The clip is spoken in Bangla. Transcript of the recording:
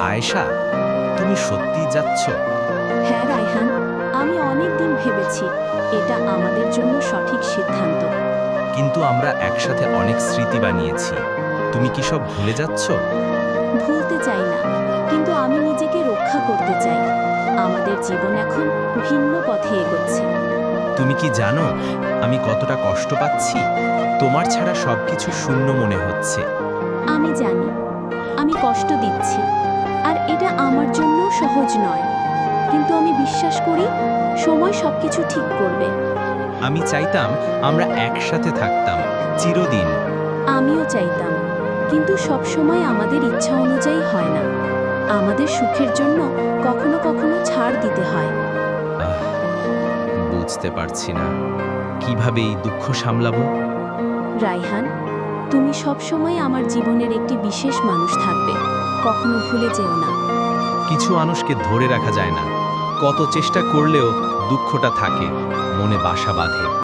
আয়েশা তুমি সত্যিই যাচ্ছ? হ্যাঁ রায়হান আমি অনেক দিন ভেবেছি এটা আমাদের জন্য সঠিক সিদ্ধান্ত। কিন্তু আমরা একসাথে অনেক স্মৃতি বানিয়েছি। তুমি কি সব ভুলে যাচ্ছ? ভুলতে চাই না কিন্তু আমি নিজেকে রক্ষা করতে চাই। আমাদের জীবন এখন ভিন্ন পথে এগোচ্ছে। তুমি কি জানো আমি কতটা কষ্ট পাচ্ছি? তোমার ছাড়া সবকিছু শূন্য মনে হচ্ছে। আমি জানি আমি কষ্ট দিচ্ছি। সহজ নয়। কিন্তু আমি বিশ্বাস করি সময় সবকিছু ঠিক করবে। আমি চাইতাম আমরা একসাথে থাকতাম চিরদিন। আমিও চাইতাম কিন্তু সব সময় আমাদের ইচ্ছা অনুযায়ী হয় না। আমাদের সুখের জন্য কখনো কখনো ছাড় দিতে হয়। বুঝতে পারছি না। কীভাবে এই দুঃখ সামলাবো? রাইহান তুমি সব সময় আমার জীবনের একটি বিশেষ মানুষ থাকবে কখনো ভুলে যেও না। কিছু মানুষকে ধরে রাখা যায় না। কত চেষ্টা করলেও দুঃখটা থাকে মনে বাসা বাঁধে।